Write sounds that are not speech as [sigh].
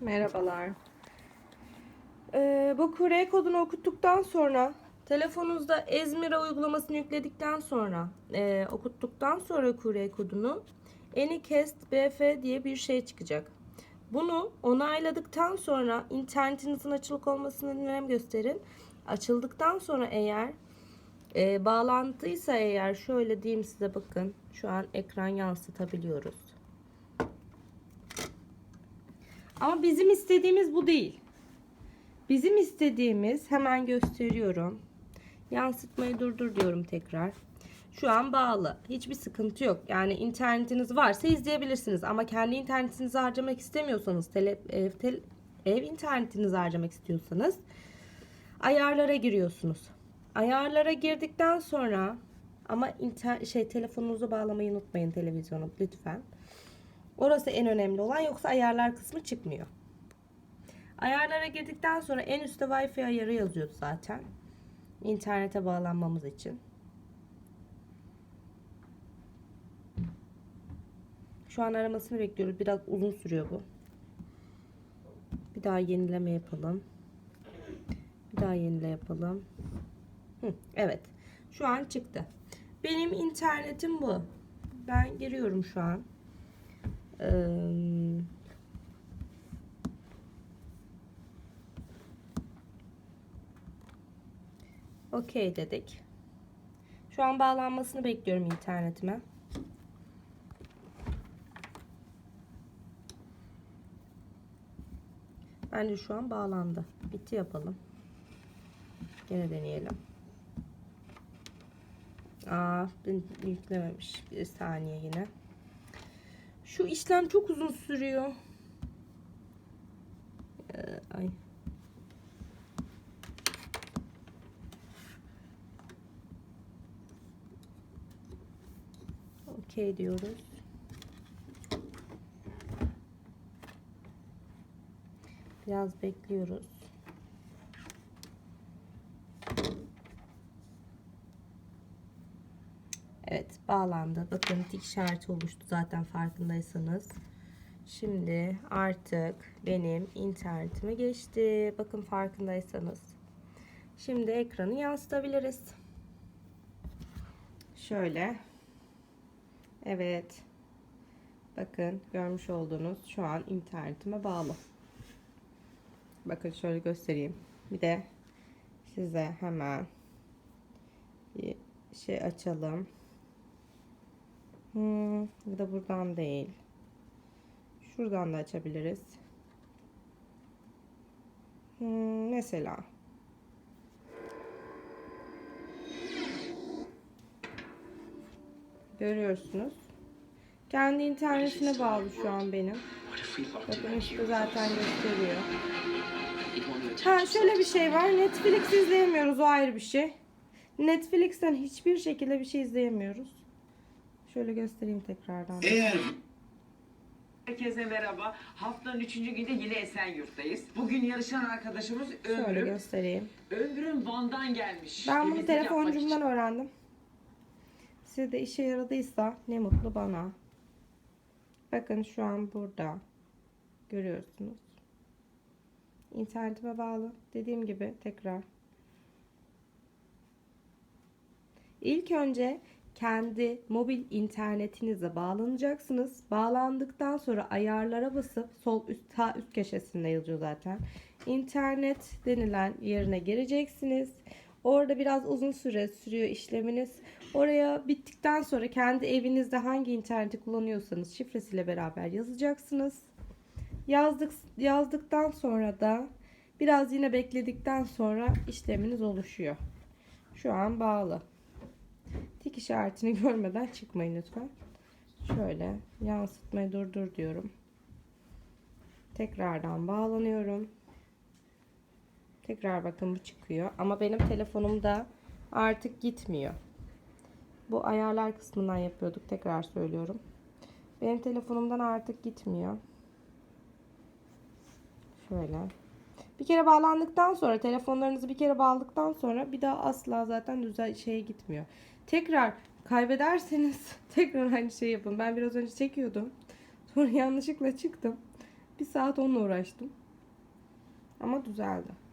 Merhabalar. Ee, bu QR kodunu okuttuktan sonra telefonunuzda Ezmira uygulamasını yükledikten sonra e, okuttuktan sonra QR kodunu Anycast BF diye bir şey çıkacak. Bunu onayladıktan sonra internetinizin açılık olmasına önem gösterin. Açıldıktan sonra eğer e, bağlantıysa eğer şöyle diyeyim size bakın. Şu an ekran yansıtabiliyoruz. Ama bizim istediğimiz bu değil. Bizim istediğimiz hemen gösteriyorum. Yansıtmayı durdur diyorum tekrar. Şu an bağlı. Hiçbir sıkıntı yok. Yani internetiniz varsa izleyebilirsiniz. Ama kendi internetinizi harcamak istemiyorsanız, tele, ev, tel- ev internetinizi harcamak istiyorsanız ayarlara giriyorsunuz. Ayarlara girdikten sonra ama inter, şey telefonunuzu bağlamayı unutmayın televizyonu lütfen. Orası en önemli olan yoksa ayarlar kısmı çıkmıyor. Ayarlara girdikten sonra en üstte Wi-Fi ayarı yazıyordu zaten. İnternete bağlanmamız için. Şu an aramasını bekliyoruz. Biraz uzun sürüyor bu. Bir daha yenileme yapalım. Bir daha yenile yapalım. Hı, evet. Şu an çıktı. Benim internetim bu. Ben giriyorum şu an. Ee, Okey dedik. Şu an bağlanmasını bekliyorum internetime. Bence şu an bağlandı. Bitti yapalım. Gene deneyelim. Aa, yüklememiş. Bir saniye yine. Şu işlem çok uzun sürüyor. Ee, ay. Okey diyoruz. Biraz bekliyoruz. Evet bağlandı. Bakın tik işareti oluştu zaten farkındaysanız. Şimdi artık benim internetime geçti. Bakın farkındaysanız. Şimdi ekranı yansıtabiliriz. Şöyle. Evet. Bakın görmüş olduğunuz şu an internetime bağlı. Bakın şöyle göstereyim. Bir de size hemen bir şey açalım. Hmm, bu da buradan değil. Şuradan da açabiliriz. Hmm, mesela. Görüyorsunuz. Kendi internetine bağlı şu an benim. Bakın işte zaten gösteriyor. Ha şöyle bir şey var. Netflix izleyemiyoruz o ayrı bir şey. Netflix'ten hiçbir şekilde bir şey izleyemiyoruz. Şöyle göstereyim tekrardan. Eğer Herkese merhaba. Haftanın üçüncü günde yine Esenyurt'tayız. Bugün yarışan arkadaşımız Şöyle Ömrüm. göstereyim. Ömrüm Van'dan gelmiş. Ben bunu Temizlik yapmak telefoncumdan için. öğrendim. Size de işe yaradıysa ne mutlu bana. Bakın şu an burada. Görüyorsunuz. İnternetime bağlı. Dediğim gibi tekrar. İlk önce kendi mobil internetinize bağlanacaksınız. Bağlandıktan sonra ayarlara basıp sol üst sağ üst köşesinde yazıyor zaten. İnternet denilen yerine gireceksiniz. Orada biraz uzun süre sürüyor işleminiz. Oraya bittikten sonra kendi evinizde hangi interneti kullanıyorsanız şifresiyle beraber yazacaksınız. Yazdık yazdıktan sonra da biraz yine bekledikten sonra işleminiz oluşuyor. Şu an bağlı. Tik işaretini [laughs] görmeden çıkmayın lütfen. Şöyle yansıtmayı durdur diyorum. Tekrardan bağlanıyorum. Tekrar bakın bu çıkıyor. Ama benim telefonumda artık gitmiyor. Bu ayarlar kısmından yapıyorduk. Tekrar söylüyorum. Benim telefonumdan artık gitmiyor. Şöyle. Bir kere bağlandıktan sonra telefonlarınızı bir kere bağladıktan sonra bir daha asla zaten düzel şeye gitmiyor. Tekrar kaybederseniz [laughs] tekrar aynı şey yapın. Ben biraz önce çekiyordum. Sonra yanlışlıkla çıktım. Bir saat onunla uğraştım. Ama düzeldi.